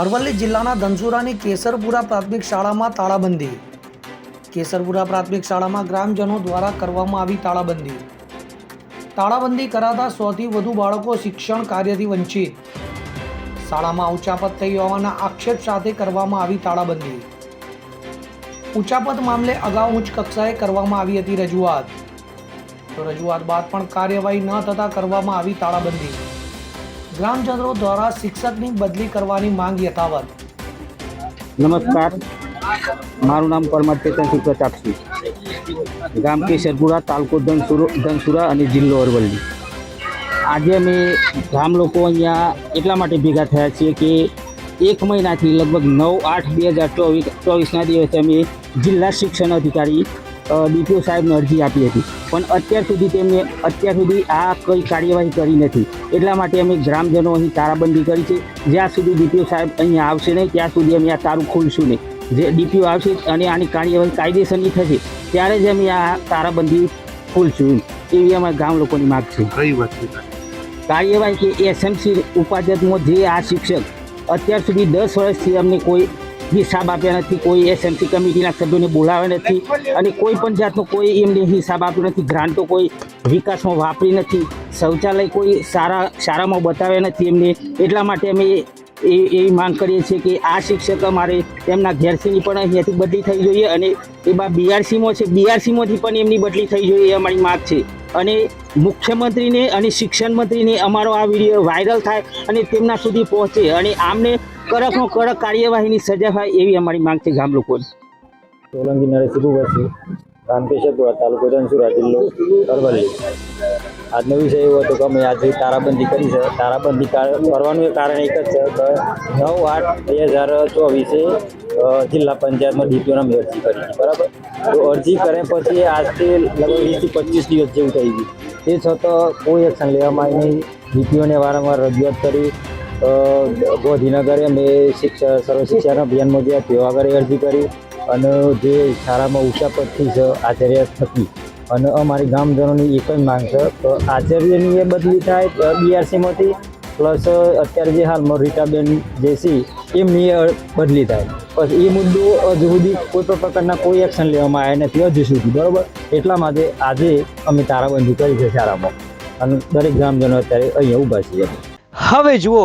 અરવલ્લી જિલ્લાના ધનસુરાની કેસરપુરા પ્રાથમિક શાળામાં તાળાબંધી. કેસરપુરા પ્રાથમિક શાળામાં ગ્રામજનો દ્વારા કરવામાં આવી તાળાબંધી. તાળાબંધી કરાતા સોથી વધુ બાળકો શિક્ષણ કાર્યથી વંચિત. શાળામાં ઉચાપત થઈ હોવાના આક્ષેપ સાથે કરવામાં આવી તાળાબંધી. ઉચાપત મામલે અગાઉ ઉચ્ચ કક્ષાએ કરવામાં આવી હતી રજૂઆત. તો રજૂઆત બાદ પણ કાર્યવાહી ન થતાં કરવામાં આવી તાળાબંધી. ગ્રામજનો દ્વારા શિક્ષકની બદલી કરવાની માંગ યથાવત. નમસ્કાર. મારું નામ પરમાર ચેતનસિંહ તાપસી ગામ કેસરપુરા તાલુકો ધનસુરો, ધનસુરા અને જિલ્લો અરવલ્લી. આજે અમે ગામ લોકો અહીંયા એટલા માટે ભેગા થયા છીએ કે એક મહિનાથી લગભગ નવ આઠ બે હજાર ચોવીસ, ચોવીસના દિવસે અમે જિલ્લા શિક્ષણ અધિકારી ડીપીઓ સાહેબને અરજી આપી હતી. પણ અત્યાર સુધી તેમને અત્યાર સુધી આ કોઈ કાર્યવાહી કરી નથી. એટલા માટે અમે ગ્રામજનો અહીં તારાબંધી કરી છે. જ્યાં સુધી ડીપીઓ સાહેબ અહીંયા આવશે નહીં ત્યાં સુધી અમે આ તારું ખોલશું નહીં. જે ડીપીઓ આવશે અને આની કાર્યવાહી કાયદેસરની થશે ત્યારે જ અમે આ તારાબંધી ખોલશું. એવી અમારા ગામ લોકોની માગ છે. કઈ વસ્તુ કાર્યવાહી કે એસએમસી ઉપાધ્યક્ષમાં જે આ શિક્ષક અત્યાર સુધી દસ વર્ષથી અમને કોઈ હિસાબ આપ્યા નથી, કોઈ એસએમસી કમિટીના સભ્યોને બોલાવ્યા નથી અને કોઈ પણ જાતનો કોઈ એમને હિસાબ આપ્યો નથી, ગ્રાન્ટો કોઈ વિકાસમાં વાપરી નથી, શૌચાલય કોઈ સારા શાળામાં બતાવ્યા નથી એમને. એટલા માટે અમે એ એવી માંગ કરીએ છીએ કે આ શિક્ષક અમારે તેમના ઘેરસીની પણ અહીંયાથી બદલી થઈ જોઈએ અને એ બા બીઆરસીમાં છે બીઆરસીમાંથી પણ એમની બદલી થઈ જોઈએ એ અમારી માંગ છે. અને મુખ્યમંત્રીને અને શિક્ષણ મંત્રીને અમારો આ વીડિયો વાયરલ થાય અને તેમના સુધી પહોંચે અને આમને કડકનો કડક કાર્યવાહીની સજા થાય એવી અમારી માંગ છે ગામ લોકોની. સોલંકી નરેશ ભૂપતસિંહ ગામ કેશરપુરા તાલુકો ધનસુરા જિલ્લો અરવલ્લી. આજનો વિષય એવો હતો કે અમે આજે તારાબંધી કરી છે. તારાબંધી કરવાનું એ કારણ એક જ છે કે નવ આઠ બે હજાર ચોવીસે જિલ્લા પંચાયતમાં ડીપીઓને અમે અરજી કરી બરાબર? તો અરજી કરે પછી આજથી લગભગ વીસથી પચીસ દિવસ જેવું થઈ ગયું. તે છતાં કોઈ એક્શન લેવામાં આવી નહીં. ડીપીઓને વારંવાર રજૂઆત કરી. ગાંધીનગરે મેં શિક્ષા, સર્વ શિક્ષણ અભિયાનમાં ગયા તેઓ આગળ અરજી કરી અને જે શાળામાં ઉચાપતથી છે આચાર્ય થકી અને અમારી ગામજનોની એક જ માંગ છે. તો આચાર્યની એ બદલી થાય બીઆરસીમાંથી પ્લસ અત્યારે જે હાલમાં રીટાબેન જે છે એમની બદલી થાય. પછી એ મુદ્દો હજુ સુધી કોઈ પણ પ્રકારના કોઈ એક્શન લેવામાં આવ્યા નથી હજુ સુધી, બરાબર? એટલા માટે આજે અમે તારાબંધી કરી છે શાળામાં. અને દરેક ગ્રામજનો અત્યારે અહીંયા ઊભા છીએ હવે જુઓ